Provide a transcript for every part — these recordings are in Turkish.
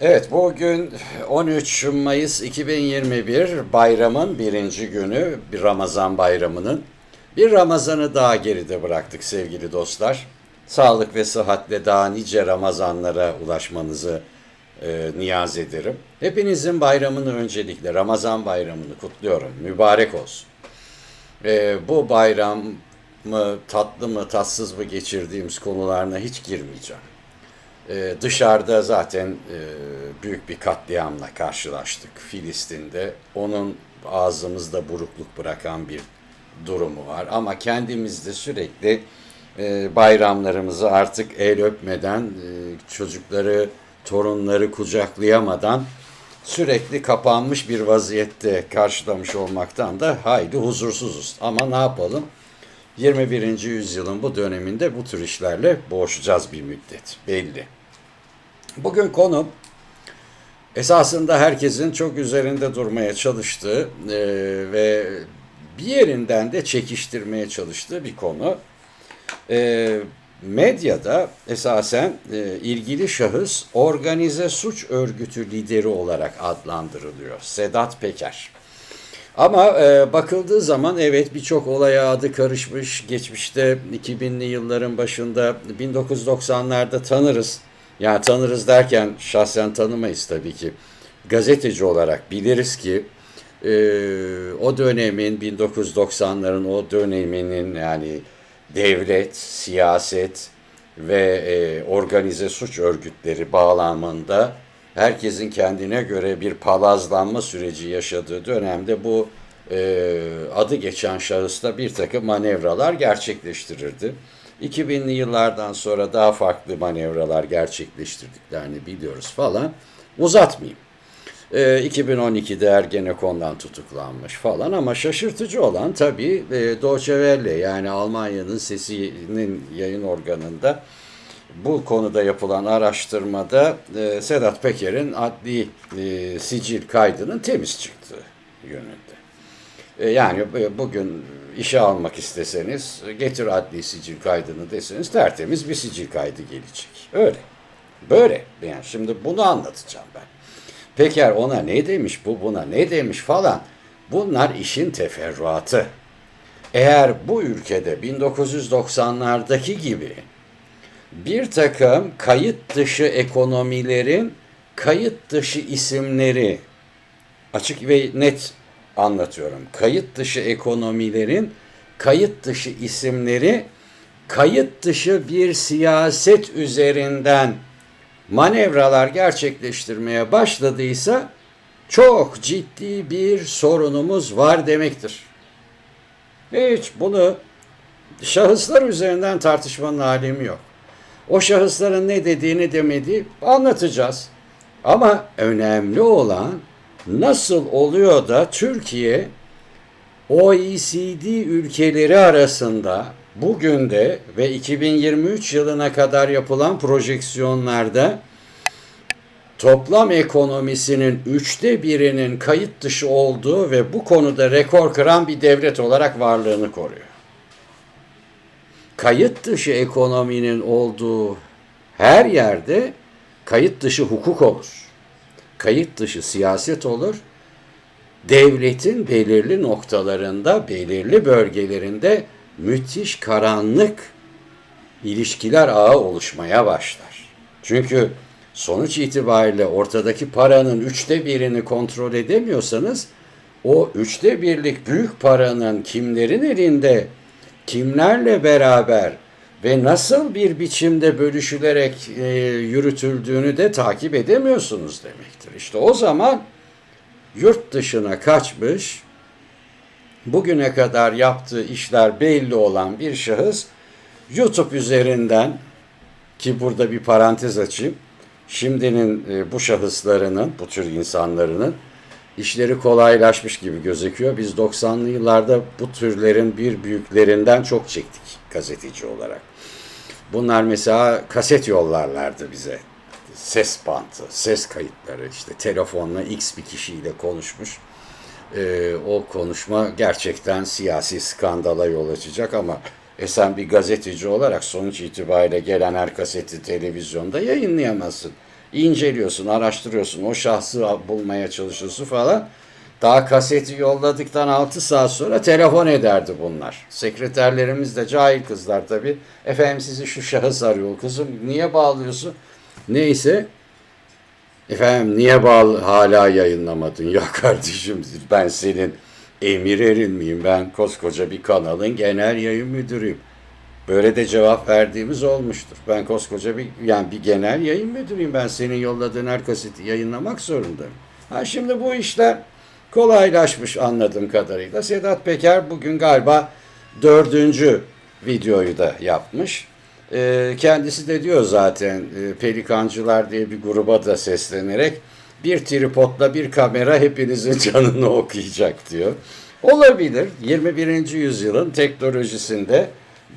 Evet, bugün 13 Mayıs 2021 bayramın birinci günü, bir Ramazan bayramının. Bir Ramazan'ı daha geride bıraktık sevgili dostlar. Sağlık ve sıhhatle daha nice Ramazanlara ulaşmanızı e, niyaz ederim. Hepinizin bayramını öncelikle Ramazan bayramını kutluyorum. Mübarek olsun. E, bu bayram mı tatlı mı tatsız mı geçirdiğimiz konularına hiç girmeyeceğim. Ee, dışarıda zaten e, büyük bir katliamla karşılaştık Filistin'de. Onun ağzımızda burukluk bırakan bir durumu var. Ama kendimizde sürekli e, bayramlarımızı artık el öpmeden, e, çocukları, torunları kucaklayamadan sürekli kapanmış bir vaziyette karşılamış olmaktan da hayli huzursuzuz. Ama ne yapalım? 21. yüzyılın bu döneminde bu tür işlerle boğuşacağız bir müddet belli. Bugün konum esasında herkesin çok üzerinde durmaya çalıştığı e, ve bir yerinden de çekiştirmeye çalıştığı bir konu. E, medyada esasen e, ilgili şahıs organize suç örgütü lideri olarak adlandırılıyor. Sedat Peker. Ama e, bakıldığı zaman evet birçok olaya adı karışmış. Geçmişte 2000'li yılların başında 1990'larda tanırız. Yani tanırız derken şahsen tanımayız tabii ki. Gazeteci olarak biliriz ki e, o dönemin 1990'ların o döneminin yani devlet, siyaset ve e, organize suç örgütleri bağlamında herkesin kendine göre bir palazlanma süreci yaşadığı dönemde bu e, adı geçen şahısla bir takım manevralar gerçekleştirirdi. 2000'li yıllardan sonra daha farklı manevralar gerçekleştirdiklerini biliyoruz falan. Uzatmayayım. E, 2012'de Ergenekon'dan tutuklanmış falan ama şaşırtıcı olan tabii e, Deutsche Welle yani Almanya'nın sesinin yayın organında bu konuda yapılan araştırmada e, Sedat Peker'in adli e, sicil kaydının temiz çıktığı yönünde. E, yani e, bugün işe almak isteseniz getir adli sicil kaydını deseniz tertemiz bir sicil kaydı gelecek. Öyle. Böyle. Yani şimdi bunu anlatacağım ben. Peker ona ne demiş, bu buna ne demiş falan. Bunlar işin teferruatı. Eğer bu ülkede 1990'lardaki gibi bir takım kayıt dışı ekonomilerin kayıt dışı isimleri açık ve net anlatıyorum. Kayıt dışı ekonomilerin kayıt dışı isimleri kayıt dışı bir siyaset üzerinden manevralar gerçekleştirmeye başladıysa çok ciddi bir sorunumuz var demektir. Hiç bunu şahıslar üzerinden tartışmanın alemi yok. O şahısların ne dediğini demediği anlatacağız. Ama önemli olan nasıl oluyor da Türkiye OECD ülkeleri arasında bugün de ve 2023 yılına kadar yapılan projeksiyonlarda toplam ekonomisinin üçte birinin kayıt dışı olduğu ve bu konuda rekor kıran bir devlet olarak varlığını koruyor. Kayıt dışı ekonominin olduğu her yerde kayıt dışı hukuk olur. Kayıt dışı siyaset olur. Devletin belirli noktalarında, belirli bölgelerinde müthiş karanlık ilişkiler ağı oluşmaya başlar. Çünkü sonuç itibariyle ortadaki paranın üçte birini kontrol edemiyorsanız o üçte birlik büyük paranın kimlerin elinde, kimlerle beraber ve nasıl bir biçimde bölüşülerek e, yürütüldüğünü de takip edemiyorsunuz demektir. İşte o zaman yurt dışına kaçmış, bugüne kadar yaptığı işler belli olan bir şahıs YouTube üzerinden ki burada bir parantez açayım. Şimdinin e, bu şahıslarının, bu tür insanların işleri kolaylaşmış gibi gözüküyor. Biz 90'lı yıllarda bu türlerin bir büyüklerinden çok çektik gazeteci olarak. Bunlar mesela kaset yollarlardı bize. Ses bantı, ses kayıtları işte telefonla X bir kişiyle konuşmuş. Ee, o konuşma gerçekten siyasi skandala yol açacak ama e sen bir gazeteci olarak sonuç itibariyle gelen her kaseti televizyonda yayınlayamazsın. inceliyorsun, araştırıyorsun, o şahsı bulmaya çalışıyorsun falan. Daha kaseti yolladıktan 6 saat sonra telefon ederdi bunlar. Sekreterlerimiz de cahil kızlar tabii. Efendim sizi şu şahıs arıyor kızım. Niye bağlıyorsun? Neyse. Efendim niye bağlı hala yayınlamadın? Ya kardeşim ben senin emir erin miyim? Ben koskoca bir kanalın genel yayın müdürüyüm. Böyle de cevap verdiğimiz olmuştur. Ben koskoca bir yani bir genel yayın müdürüyüm. Ben senin yolladığın her kaseti yayınlamak zorundayım. Ha şimdi bu işler kolaylaşmış anladığım kadarıyla. Sedat Peker bugün galiba dördüncü videoyu da yapmış. Ee, kendisi de diyor zaten e, Pelikancılar diye bir gruba da seslenerek bir tripodla bir kamera hepinizin canını okuyacak diyor. Olabilir. 21. yüzyılın teknolojisinde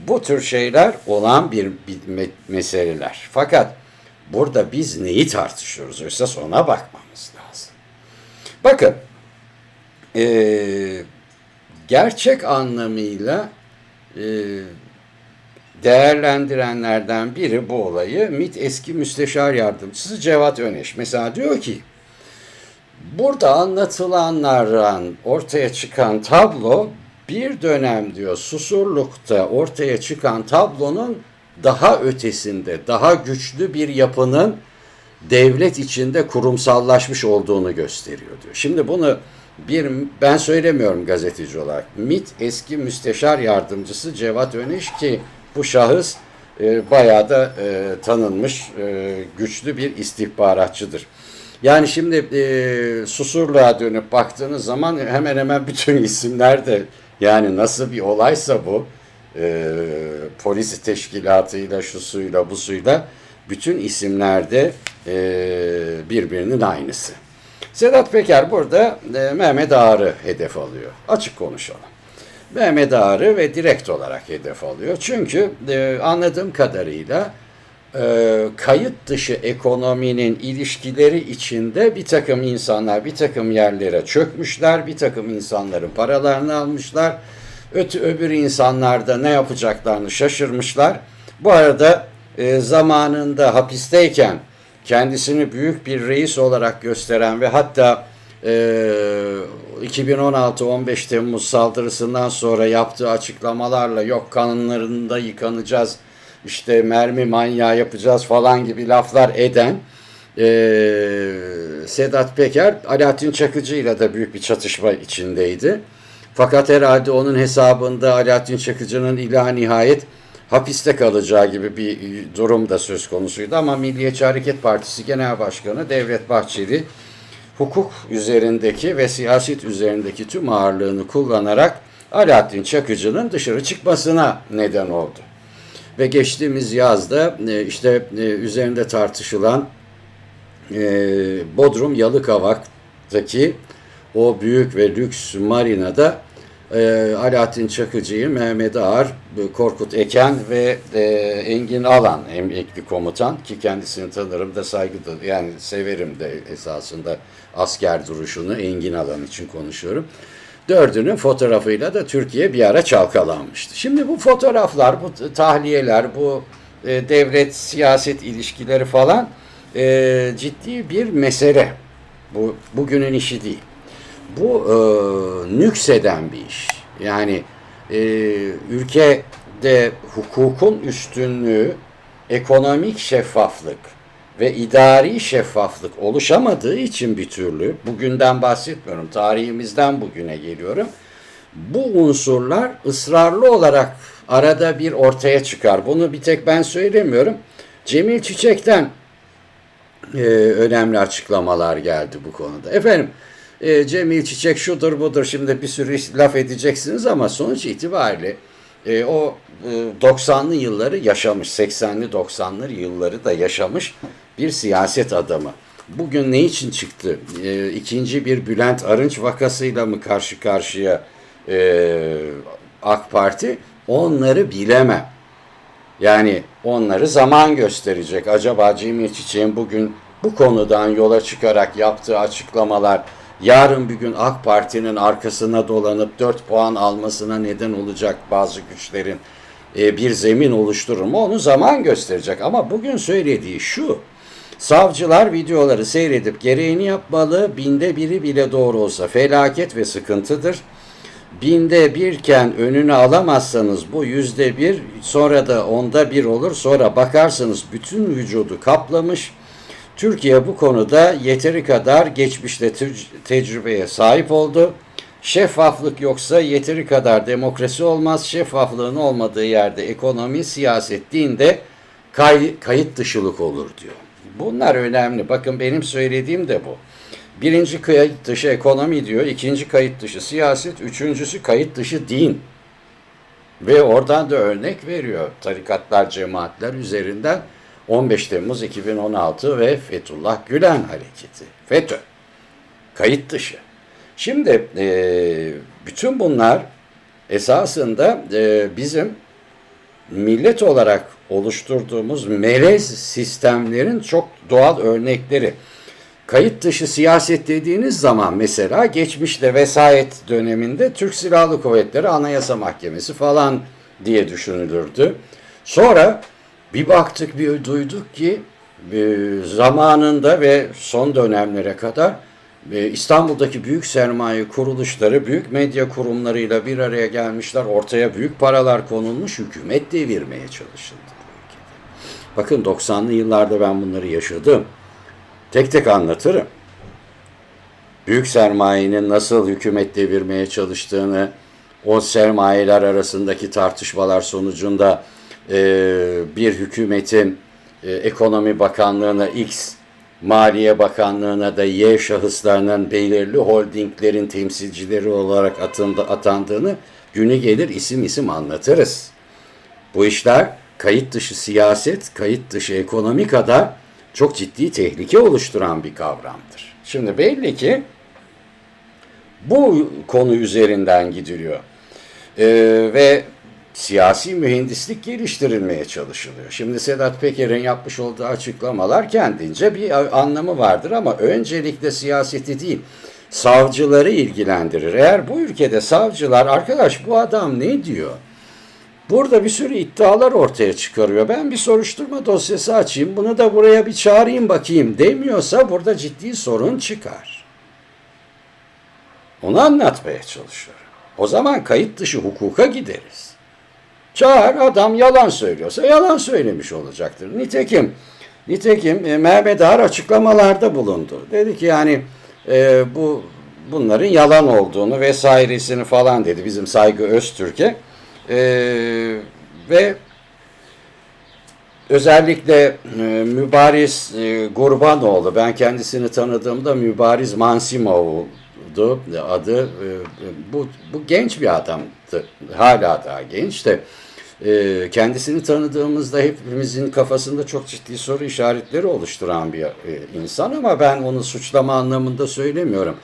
bu tür şeyler olan bir, bir me- meseleler. Fakat burada biz neyi tartışıyoruz? Esas ona bakmamız lazım. Bakın, eee, gerçek anlamıyla eee, değerlendirenlerden biri bu olayı MİT eski müsteşar yardımcısı Cevat Öneş. Mesela diyor ki, burada anlatılanlardan ortaya çıkan tablo bir dönem diyor Susurluk'ta ortaya çıkan tablonun daha ötesinde, daha güçlü bir yapının devlet içinde kurumsallaşmış olduğunu gösteriyor diyor. Şimdi bunu bir ben söylemiyorum gazeteci olarak. MİT eski müsteşar yardımcısı Cevat Öneş ki bu şahıs e, bayağı da e, tanınmış e, güçlü bir istihbaratçıdır. Yani şimdi e, Susurluğa dönüp baktığınız zaman hemen hemen bütün isimler de yani nasıl bir olaysa bu e, polis teşkilatıyla şusuyla busuyla bütün isimlerde e, birbirinin aynısı. Sedat Peker burada e, Mehmet Ağar'ı hedef alıyor. Açık konuşalım. Mehmet Ağar'ı ve direkt olarak hedef alıyor. Çünkü e, anladığım kadarıyla e, kayıt dışı ekonominin ilişkileri içinde bir takım insanlar bir takım yerlere çökmüşler, bir takım insanların paralarını almışlar. Öte öbür insanlar da ne yapacaklarını şaşırmışlar. Bu arada e, zamanında hapisteyken kendisini büyük bir reis olarak gösteren ve hatta e, 2016-15 Temmuz saldırısından sonra yaptığı açıklamalarla yok kanunlarında yıkanacağız, işte mermi manyağı yapacağız falan gibi laflar eden e, Sedat Peker Alaaddin Çakıcı ile de büyük bir çatışma içindeydi. Fakat herhalde onun hesabında Alaaddin Çakıcı'nın ila nihayet hapiste kalacağı gibi bir durum da söz konusuydu. Ama Milliyetçi Hareket Partisi Genel Başkanı Devlet Bahçeli hukuk üzerindeki ve siyaset üzerindeki tüm ağırlığını kullanarak Alaaddin Çakıcı'nın dışarı çıkmasına neden oldu. Ve geçtiğimiz yazda e, işte e, üzerinde tartışılan e, Bodrum Yalıkavak'taki o büyük ve lüks marinada e, Alaaddin Çakıcı'yı Mehmet Ağar, Korkut Eken ve e, Engin Alan emekli komutan ki kendisini tanırım da saygı da yani severim de esasında asker duruşunu Engin Alan için konuşuyorum. Dördünün fotoğrafıyla da Türkiye bir ara çalkalanmıştı. Şimdi bu fotoğraflar, bu tahliyeler, bu e, devlet siyaset ilişkileri falan e, ciddi bir mesele. Bu bugünün işi değil. Bu e, nükseden bir iş. Yani e, ülkede hukukun üstünlüğü, ekonomik şeffaflık ve idari şeffaflık oluşamadığı için bir türlü, bugünden bahsetmiyorum, tarihimizden bugüne geliyorum. Bu unsurlar ısrarlı olarak arada bir ortaya çıkar. Bunu bir tek ben söylemiyorum. Cemil Çiçek'ten e, önemli açıklamalar geldi bu konuda. Efendim, e, Cemil Çiçek şudur budur şimdi bir sürü laf edeceksiniz ama sonuç itibariyle e, o e, 90'lı yılları yaşamış, 80'li 90'lı yılları da yaşamış bir siyaset adamı. Bugün ne için çıktı? E, ikinci bir Bülent Arınç vakasıyla mı karşı karşıya e, AK Parti? Onları bilemem. Yani onları zaman gösterecek. Acaba Cemil Çiçek'in bugün bu konudan yola çıkarak yaptığı açıklamalar yarın bir gün AK Parti'nin arkasına dolanıp 4 puan almasına neden olacak bazı güçlerin e, bir zemin oluşturur mu onu zaman gösterecek. Ama bugün söylediği şu, Savcılar videoları seyredip gereğini yapmalı. Binde biri bile doğru olsa felaket ve sıkıntıdır. Binde birken önünü alamazsanız bu yüzde bir sonra da onda bir olur. Sonra bakarsınız bütün vücudu kaplamış. Türkiye bu konuda yeteri kadar geçmişte tec- tecrübeye sahip oldu. Şeffaflık yoksa yeteri kadar demokrasi olmaz. Şeffaflığın olmadığı yerde ekonomi, siyaset, dinde kay- kayıt dışılık olur diyor. Bunlar önemli. Bakın benim söylediğim de bu. Birinci kayıt dışı ekonomi diyor, ikinci kayıt dışı siyaset, üçüncüsü kayıt dışı din. Ve oradan da örnek veriyor tarikatlar, cemaatler üzerinden 15 Temmuz 2016 ve Fethullah Gülen hareketi. FETÖ. Kayıt dışı. Şimdi e, bütün bunlar esasında e, bizim millet olarak oluşturduğumuz melez sistemlerin çok doğal örnekleri. Kayıt dışı siyaset dediğiniz zaman mesela geçmişte vesayet döneminde Türk Silahlı Kuvvetleri Anayasa Mahkemesi falan diye düşünülürdü. Sonra bir baktık bir duyduk ki e, zamanında ve son dönemlere kadar e, İstanbul'daki büyük sermaye kuruluşları, büyük medya kurumlarıyla bir araya gelmişler. Ortaya büyük paralar konulmuş, hükümet devirmeye çalışıldı. Bakın 90'lı yıllarda ben bunları yaşadım. Tek tek anlatırım. Büyük sermayenin nasıl hükümet devirmeye çalıştığını, o sermayeler arasındaki tartışmalar sonucunda bir hükümetin e, ekonomi bakanlığına X, Maliye Bakanlığı'na da Y şahıslarının belirli holdinglerin temsilcileri olarak atındı, atandığını günü gelir isim isim anlatırız. Bu işler kayıt dışı siyaset, kayıt dışı ekonomi kadar çok ciddi tehlike oluşturan bir kavramdır. Şimdi belli ki bu konu üzerinden gidiliyor. Ee, ve siyasi mühendislik geliştirilmeye çalışılıyor. Şimdi Sedat Peker'in yapmış olduğu açıklamalar kendince bir anlamı vardır ama öncelikle siyaseti değil, savcıları ilgilendirir. Eğer bu ülkede savcılar, arkadaş bu adam ne diyor? Burada bir sürü iddialar ortaya çıkarıyor. Ben bir soruşturma dosyası açayım, bunu da buraya bir çağırayım bakayım demiyorsa burada ciddi sorun çıkar. Onu anlatmaya çalışıyorum. O zaman kayıt dışı hukuka gideriz. Çağır adam yalan söylüyorsa yalan söylemiş olacaktır. Nitekim nitekim e, Mehmet Ağar açıklamalarda bulundu. Dedi ki yani e, bu bunların yalan olduğunu vesairesini falan dedi bizim Saygı Öztürk'e. E, ve özellikle e, Mübariz e, Gurbanoğlu ben kendisini tanıdığımda Mübariz Mansimov'du adı. E, bu, bu genç bir adamdı. Hala daha genç de e, kendisini tanıdığımızda hepimizin kafasında çok ciddi soru işaretleri oluşturan bir e, insan ama ben onu suçlama anlamında söylemiyorum.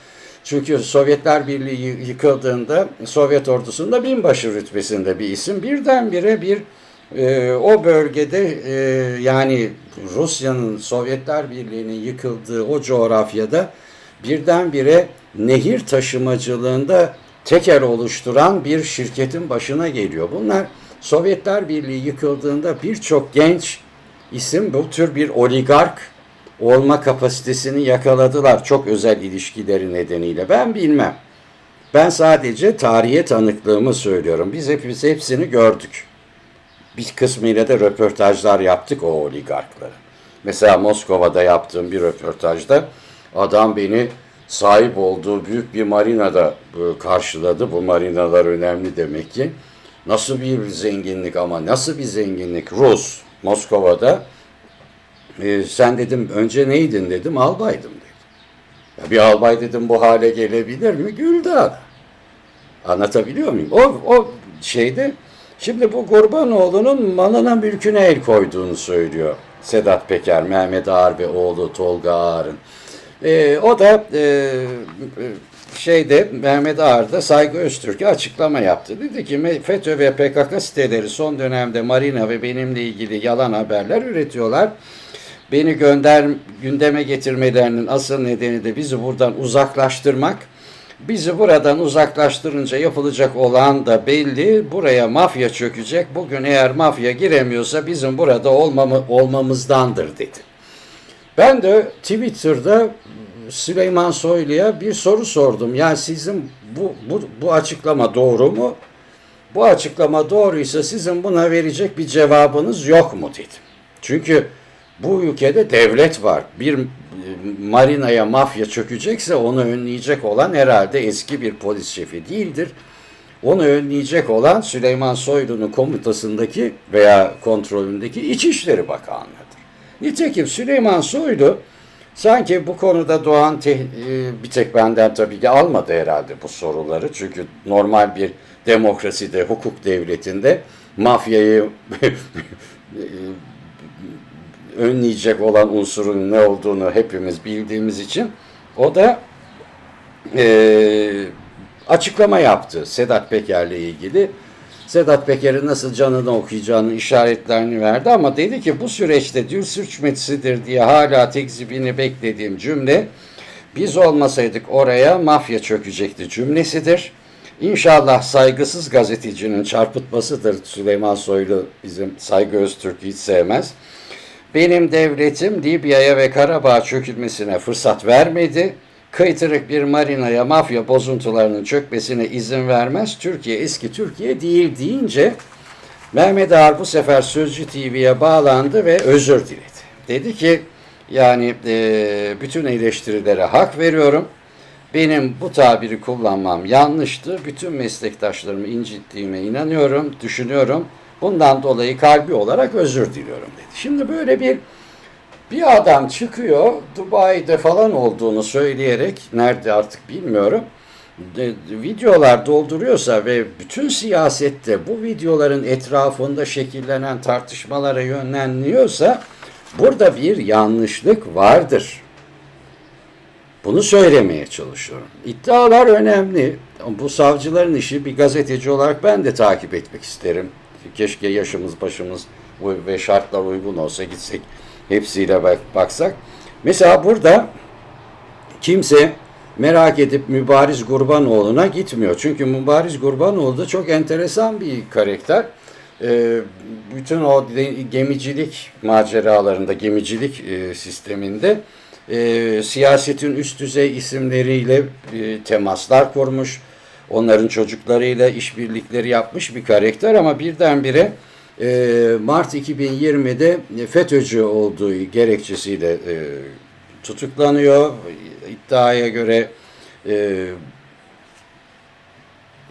Çünkü Sovyetler Birliği yıkıldığında Sovyet ordusunda binbaşı rütbesinde bir isim birdenbire bir e, o bölgede e, yani Rusya'nın Sovyetler Birliği'nin yıkıldığı o coğrafyada birdenbire nehir taşımacılığında teker oluşturan bir şirketin başına geliyor. Bunlar Sovyetler Birliği yıkıldığında birçok genç isim bu tür bir oligark olma kapasitesini yakaladılar çok özel ilişkileri nedeniyle. Ben bilmem. Ben sadece tarihe tanıklığımı söylüyorum. Biz hepimiz hepsini gördük. Bir kısmıyla da röportajlar yaptık o oligarkların. Mesela Moskova'da yaptığım bir röportajda adam beni sahip olduğu büyük bir marinada e, karşıladı. Bu marinalar önemli demek ki. Nasıl bir zenginlik ama nasıl bir zenginlik? Rus, Moskova'da. E, sen dedim önce neydin dedim, albaydım dedi. Ya bir albay dedim bu hale gelebilir mi? Güldü adam. Anlatabiliyor muyum? O, o şeyde şimdi bu Gurbanoğlu'nun malına mülküne el koyduğunu söylüyor. Sedat Peker, Mehmet Ağar ve oğlu Tolga Ağar'ın. E, o da e, şeyde Mehmet Ağar da Saygı Öztürk'e açıklama yaptı. Dedi ki FETÖ ve PKK siteleri son dönemde Marina ve benimle ilgili yalan haberler üretiyorlar. Beni gönder gündeme getirmelerinin asıl nedeni de bizi buradan uzaklaştırmak. Bizi buradan uzaklaştırınca yapılacak olan da belli. Buraya mafya çökecek. Bugün eğer mafya giremiyorsa bizim burada olmamı, olmamızdandır dedi. Ben de Twitter'da Süleyman Soylu'ya bir soru sordum. Yani sizin bu, bu, bu açıklama doğru mu? Bu açıklama doğruysa sizin buna verecek bir cevabınız yok mu dedim. Çünkü bu ülkede devlet var. Bir e, marinaya mafya çökecekse onu önleyecek olan herhalde eski bir polis şefi değildir. Onu önleyecek olan Süleyman Soylu'nun komutasındaki veya kontrolündeki İçişleri Bakanlığı'dır. Nitekim Süleyman Soylu sanki bu konuda doğan te- e, bir tek benden tabii ki almadı herhalde bu soruları. Çünkü normal bir demokraside, hukuk devletinde mafyayı önleyecek olan unsurun ne olduğunu hepimiz bildiğimiz için o da e, açıklama yaptı Sedat Peker'le ilgili. Sedat Peker'in nasıl canını okuyacağını işaretlerini verdi ama dedi ki bu süreçte dil sürçmesidir diye hala tekzibini beklediğim cümle biz olmasaydık oraya mafya çökecekti cümlesidir. İnşallah saygısız gazetecinin çarpıtmasıdır. Süleyman Soylu bizim saygı Öztürk'ü hiç sevmez. Benim devletim Libya'ya ve Karabağ çökülmesine fırsat vermedi. Kıytırık bir marinaya mafya bozuntularının çökmesine izin vermez. Türkiye eski Türkiye değil deyince Mehmet Ağar bu sefer Sözcü TV'ye bağlandı ve özür diledi. Dedi ki yani e, bütün eleştirilere hak veriyorum. Benim bu tabiri kullanmam yanlıştı. Bütün meslektaşlarımı incittiğime inanıyorum, düşünüyorum. Bundan dolayı kalbi olarak özür diliyorum dedi. Şimdi böyle bir bir adam çıkıyor Dubai'de falan olduğunu söyleyerek nerede artık bilmiyorum de, videolar dolduruyorsa ve bütün siyasette bu videoların etrafında şekillenen tartışmalara yönlenliyorsa burada bir yanlışlık vardır. Bunu söylemeye çalışıyorum. İddialar önemli. Bu savcıların işi bir gazeteci olarak ben de takip etmek isterim. Keşke yaşımız başımız ve şartlar uygun olsa gitsek hepsiyle bak, baksak. Mesela burada kimse merak edip Mübariz Gurbanoğlu'na gitmiyor. Çünkü Mübariz Gurbanoğlu da çok enteresan bir karakter. Ee, bütün o gemicilik maceralarında, gemicilik e, sisteminde e, siyasetin üst düzey isimleriyle e, temaslar kurmuş. Onların çocuklarıyla işbirlikleri yapmış bir karakter ama birdenbire Mart 2020'de FETÖ'cü olduğu gerekçesiyle e, tutuklanıyor. İddiaya göre e,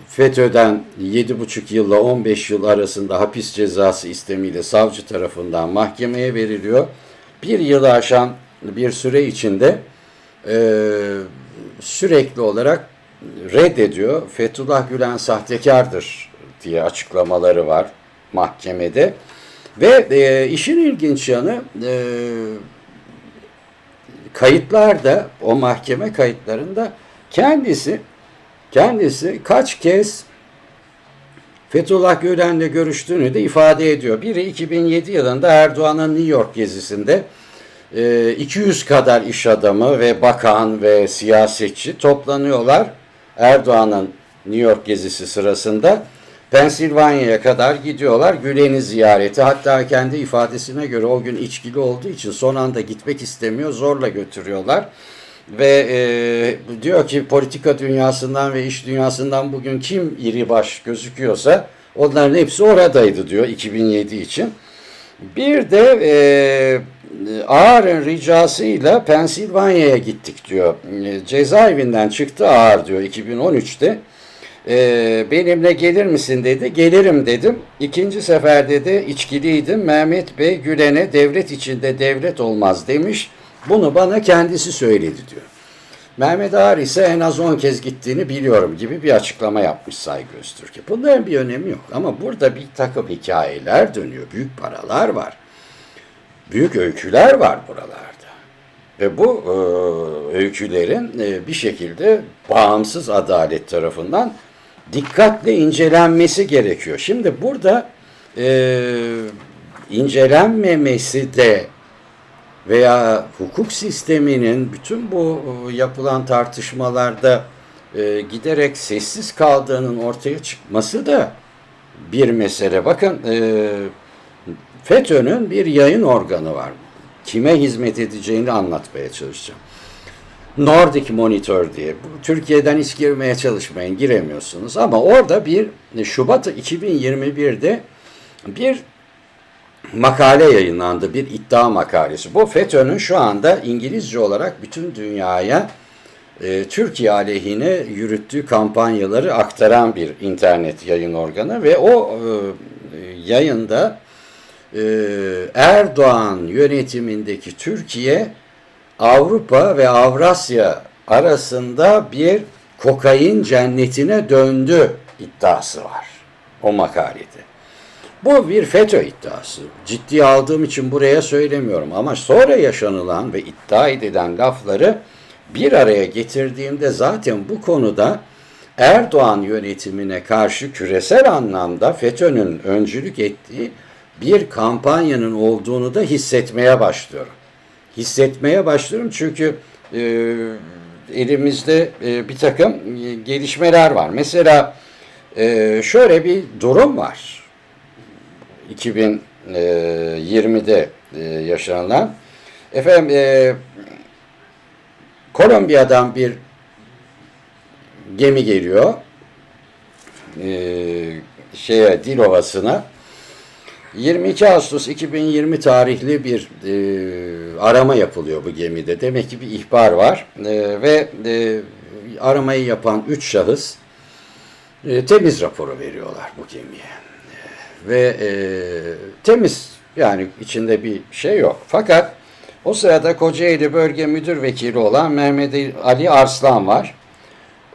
FETÖ'den 7,5 yılla 15 yıl arasında hapis cezası istemiyle savcı tarafından mahkemeye veriliyor. Bir yılı aşan bir süre içinde e, sürekli olarak reddediyor. Fethullah Gülen sahtekardır diye açıklamaları var mahkemede. Ve e, işin ilginç yanı e, kayıtlarda, o mahkeme kayıtlarında kendisi kendisi kaç kez Fethullah Gülen'le görüştüğünü de ifade ediyor. Biri 2007 yılında Erdoğan'ın New York gezisinde 200 kadar iş adamı ve bakan ve siyasetçi toplanıyorlar. Erdoğan'ın New York gezisi sırasında Pensilvanya'ya kadar gidiyorlar Gülen'i ziyareti. Hatta kendi ifadesine göre o gün içkili olduğu için son anda gitmek istemiyor. Zorla götürüyorlar. Ve e, diyor ki politika dünyasından ve iş dünyasından bugün kim iri baş gözüküyorsa onların hepsi oradaydı diyor 2007 için. Bir de e, Ağar'ın ricasıyla Pensilvanya'ya gittik diyor. E, cezaevinden çıktı Ağar diyor 2013'te. E, benimle gelir misin dedi. Gelirim dedim. İkinci seferde de içkiliydim. Mehmet Bey Gülen'e devlet içinde devlet olmaz demiş. Bunu bana kendisi söyledi diyor. Mehmet Ağar ise en az 10 kez gittiğini biliyorum gibi bir açıklama yapmış Saygı Öztürk'e. Bunların bir önemi yok. Ama burada bir takım hikayeler dönüyor. Büyük paralar var. Büyük öyküler var buralarda. Ve bu e, öykülerin e, bir şekilde bağımsız adalet tarafından dikkatle incelenmesi gerekiyor. Şimdi burada e, incelenmemesi de veya hukuk sisteminin bütün bu e, yapılan tartışmalarda e, giderek sessiz kaldığının ortaya çıkması da bir mesele. Bakın e, FETÖ'nün bir yayın organı var. kime hizmet edeceğini anlatmaya çalışacağım. Nordic Monitor diye. Türkiye'den hiç girmeye çalışmayın, giremiyorsunuz. Ama orada bir Şubat 2021'de bir makale yayınlandı, bir iddia makalesi. Bu FETÖ'nün şu anda İngilizce olarak bütün dünyaya e, Türkiye aleyhine yürüttüğü kampanyaları aktaran bir internet yayın organı ve o e, yayında e, Erdoğan yönetimindeki Türkiye Avrupa ve Avrasya arasında bir kokain cennetine döndü iddiası var o makalede. Bu bir FETÖ iddiası. Ciddiye aldığım için buraya söylemiyorum ama sonra yaşanılan ve iddia edilen lafları bir araya getirdiğimde zaten bu konuda Erdoğan yönetimine karşı küresel anlamda FETÖ'nün öncülük ettiği bir kampanyanın olduğunu da hissetmeye başlıyorum. Hissetmeye başlıyorum çünkü e, elimizde e, bir takım e, gelişmeler var. Mesela e, şöyle bir durum var. 2020'de e, yaşanılan. Efendim e, Kolombiya'dan bir gemi geliyor. E, şeye Dil Ovası'na. 22 Ağustos 2020 tarihli bir e, arama yapılıyor bu gemide. Demek ki bir ihbar var e, ve e, aramayı yapan 3 şahıs e, temiz raporu veriyorlar bu gemiye. Ve e, temiz yani içinde bir şey yok. Fakat o sırada Kocaeli Bölge Müdür Vekili olan Mehmet Ali Arslan var.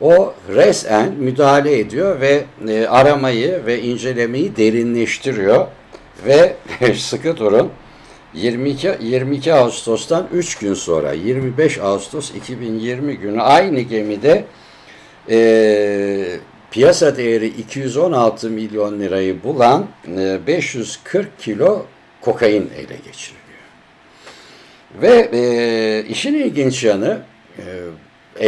O resmen müdahale ediyor ve e, aramayı ve incelemeyi derinleştiriyor ve sıkı durun 22 22 Ağustos'tan 3 gün sonra 25 Ağustos 2020 günü aynı gemide e, piyasa değeri 216 milyon lirayı bulan e, 540 kilo kokain ele geçiriliyor. Ve e, işin ilginç yanı e,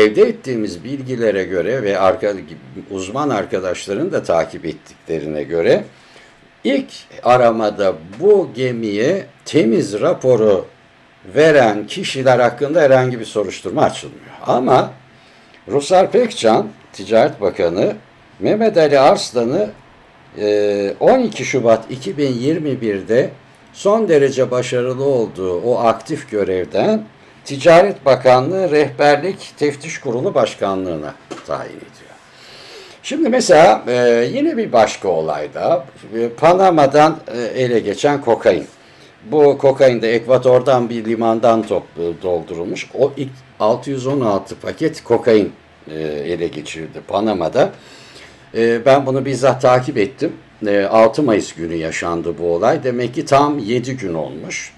elde ettiğimiz bilgilere göre ve arka, uzman arkadaşların da takip ettiklerine göre ilk aramada bu gemiye temiz raporu veren kişiler hakkında herhangi bir soruşturma açılmıyor. Ama Ruslar Pekcan, Ticaret Bakanı Mehmet Ali Arslan'ı 12 Şubat 2021'de son derece başarılı olduğu o aktif görevden Ticaret Bakanlığı Rehberlik Teftiş Kurulu Başkanlığı'na tayin ediyor. Şimdi mesela e, yine bir başka olayda e, Panama'dan e, ele geçen kokain. Bu kokain de Ekvator'dan bir limandan top, doldurulmuş. O ilk 616 paket kokain e, ele geçirildi Panama'da. E, ben bunu bizzat takip ettim. E, 6 Mayıs günü yaşandı bu olay. Demek ki tam 7 gün olmuş.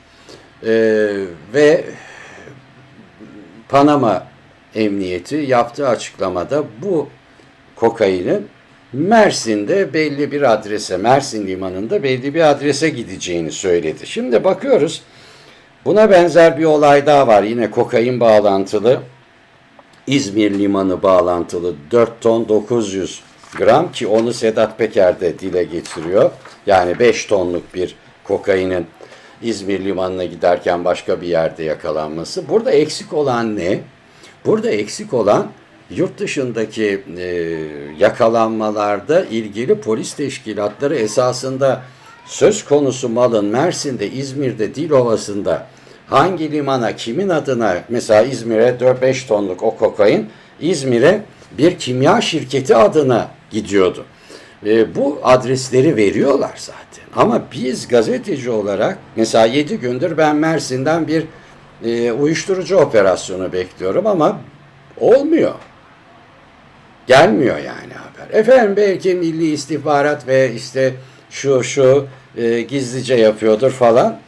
E, ve Panama Emniyeti yaptığı açıklamada bu kokainin Mersin'de belli bir adrese, Mersin limanında belli bir adrese gideceğini söyledi. Şimdi bakıyoruz. Buna benzer bir olay daha var. Yine kokain bağlantılı. İzmir limanı bağlantılı 4 ton 900 gram ki onu Sedat Peker de dile getiriyor. Yani 5 tonluk bir kokainin İzmir limanına giderken başka bir yerde yakalanması. Burada eksik olan ne? Burada eksik olan yurt dışındaki e, yakalanmalarda ilgili polis teşkilatları esasında söz konusu malın Mersin'de, İzmir'de, Dilovası'nda hangi limana, kimin adına mesela İzmir'e 4-5 tonluk o kokain İzmir'e bir kimya şirketi adına gidiyordu. E, bu adresleri veriyorlar zaten. Ama biz gazeteci olarak mesela 7 gündür ben Mersin'den bir e, uyuşturucu operasyonu bekliyorum ama olmuyor. Gelmiyor yani haber. Efendim belki milli istihbarat ve işte şu şu e, gizlice yapıyordur falan.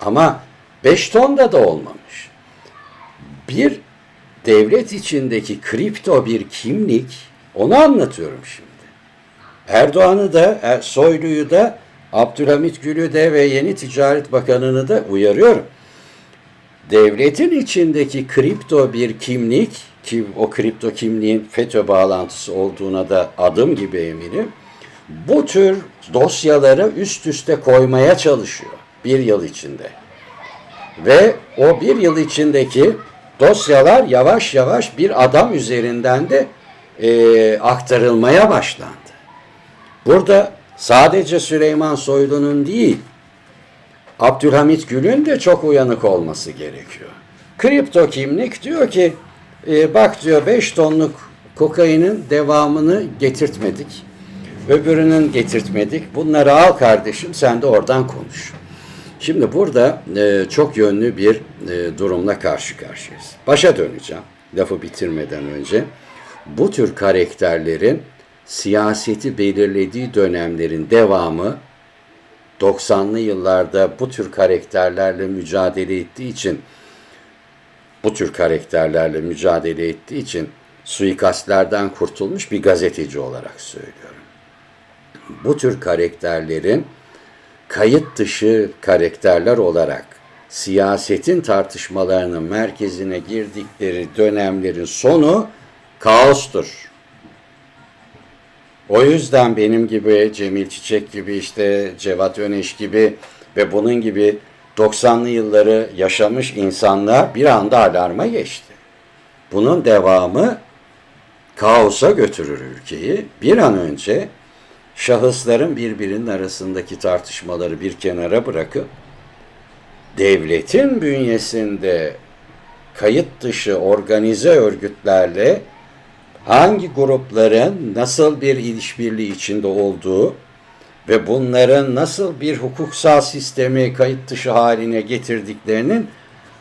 Ama 5 tonda da olmamış. Bir devlet içindeki kripto bir kimlik onu anlatıyorum şimdi. Erdoğan'ı da e, Soylu'yu da Abdülhamit Gül'ü de ve yeni Ticaret Bakanı'nı da uyarıyorum. Devletin içindeki kripto bir kimlik ki o kripto kimliğin FETÖ bağlantısı olduğuna da adım gibi eminim. Bu tür dosyaları üst üste koymaya çalışıyor bir yıl içinde. Ve o bir yıl içindeki dosyalar yavaş yavaş bir adam üzerinden de e, aktarılmaya başlandı. Burada sadece Süleyman Soylu'nun değil, Abdülhamit Gül'ün de çok uyanık olması gerekiyor. Kripto kimlik diyor ki, e, bak diyor 5 tonluk kokainin devamını getirtmedik. Öbürünün getirtmedik. Bunları al kardeşim sen de oradan konuş. Şimdi burada e, çok yönlü bir e, durumla karşı karşıyayız. Başa döneceğim lafı bitirmeden önce. Bu tür karakterlerin siyaseti belirlediği dönemlerin devamı 90'lı yıllarda bu tür karakterlerle mücadele ettiği için bu tür karakterlerle mücadele ettiği için suikastlerden kurtulmuş bir gazeteci olarak söylüyorum. Bu tür karakterlerin kayıt dışı karakterler olarak siyasetin tartışmalarının merkezine girdikleri dönemlerin sonu kaostur. O yüzden benim gibi Cemil Çiçek gibi işte Cevat Öneş gibi ve bunun gibi 90'lı yılları yaşamış insanlar bir anda alarma geçti. Bunun devamı kaosa götürür ülkeyi. Bir an önce şahısların birbirinin arasındaki tartışmaları bir kenara bırakıp devletin bünyesinde kayıt dışı organize örgütlerle hangi grupların nasıl bir ilişbirliği içinde olduğu ve bunların nasıl bir hukuksal sistemi kayıt dışı haline getirdiklerinin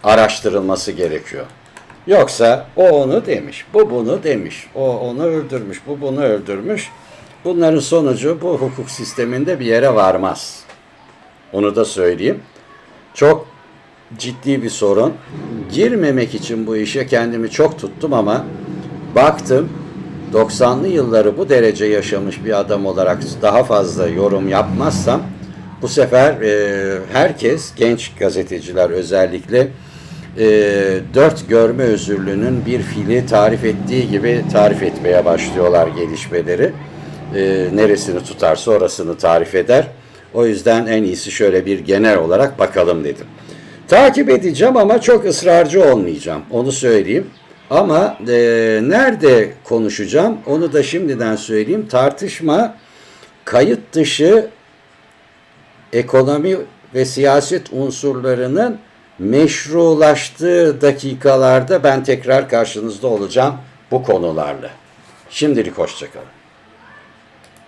araştırılması gerekiyor. Yoksa o onu demiş, bu bunu demiş, o onu öldürmüş, bu bunu öldürmüş. Bunların sonucu bu hukuk sisteminde bir yere varmaz. Onu da söyleyeyim. Çok ciddi bir sorun. Girmemek için bu işe kendimi çok tuttum ama baktım 90'lı yılları bu derece yaşamış bir adam olarak daha fazla yorum yapmazsam bu sefer e, herkes genç gazeteciler özellikle e, dört görme özürlünün bir fili tarif ettiği gibi tarif etmeye başlıyorlar gelişmeleri. E, neresini tutarsa orasını tarif eder. O yüzden en iyisi şöyle bir genel olarak bakalım dedim. Takip edeceğim ama çok ısrarcı olmayacağım. Onu söyleyeyim. Ama e, nerede konuşacağım onu da şimdiden söyleyeyim. Tartışma kayıt dışı ekonomi ve siyaset unsurlarının meşrulaştığı dakikalarda ben tekrar karşınızda olacağım bu konularla. Şimdilik hoşçakalın.